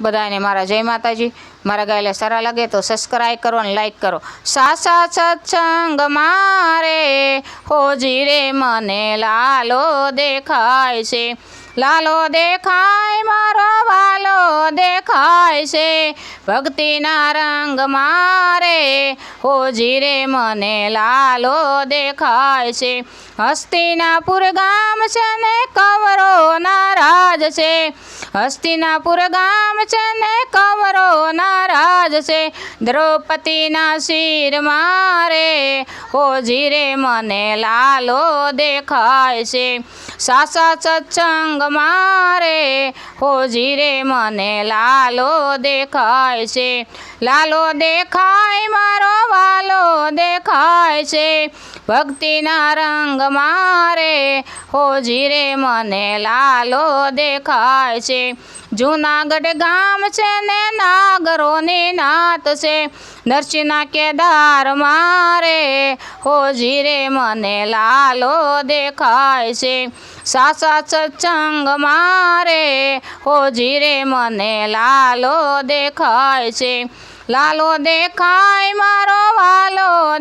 બધાને મારા જય માતાજી. મારા ગાયલા સારા લાગે તો સબસ્ક્રાઈબ કરો અને લાઈક કરો. સાસા સત્સંગ મારે, હોજી રે મને લાલો દેખાય છે. લાલો દેખાય, મારો વાલો દેખાય છે. ભક્તિના રંગ મારે, હોજી રે મને લાલો દેખાય છે. હસ્તિનાપુર ગામ છે ને કવરો નારાજ છે. હસ્તિનાપુર ગામ છે ને કવરો નારાજ છે. દ્રૌપદીના શિર મારે હોજી રે મને લાલો દેખાય છે. સાસા સત્સંગ મારે હોજી રે મને લાલો દેખાય છે. લાલો દેખાય, મારો વાલો દેખાય છે. ભક્તિના રંગ મારે હોજી રે મને લાલો દેખાય છે. જૂનાગઢ ગામ છે ને નાગરોની નાત છે. નરસિંહના કેદાર મારે હોજી રે મને લાલો દેખાય છે. સાસા સત્સંગ મારે હોજી રે મને લાલો દેખાય છે. લાલો દેખાય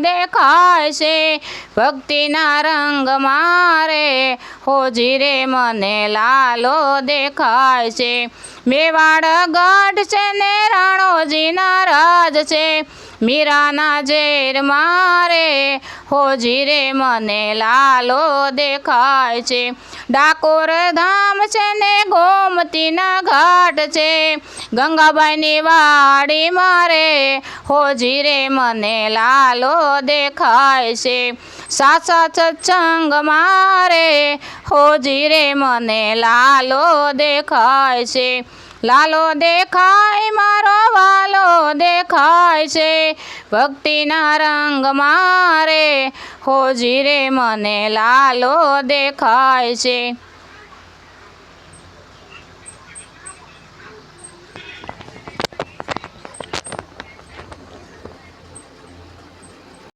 દેખાય છે. ભક્તિના રંગ મારે હોજી રે મને લાલો દેખાય છે. મેવાડ ગઢ છે ને રાણોજીના રાજ છે. મીરાના ઝેર મારે, હોજી રે મને લાલો દેખાય છે. ડાકોર ધામ છે ને ગોમતીના ઘાટ છે. ગંગાબાઈની વાડી મારે, હોજી રે મને લાલો દેખાય છે. સાસા સત્સંગ મારે હોજી રે મને લાલો દેખાય છે, લાલો દેખાય, મારો વાલો દેખાય છે, ભક્તિના રંગ મારે હોજી રે મને લાલો દેખાય છે.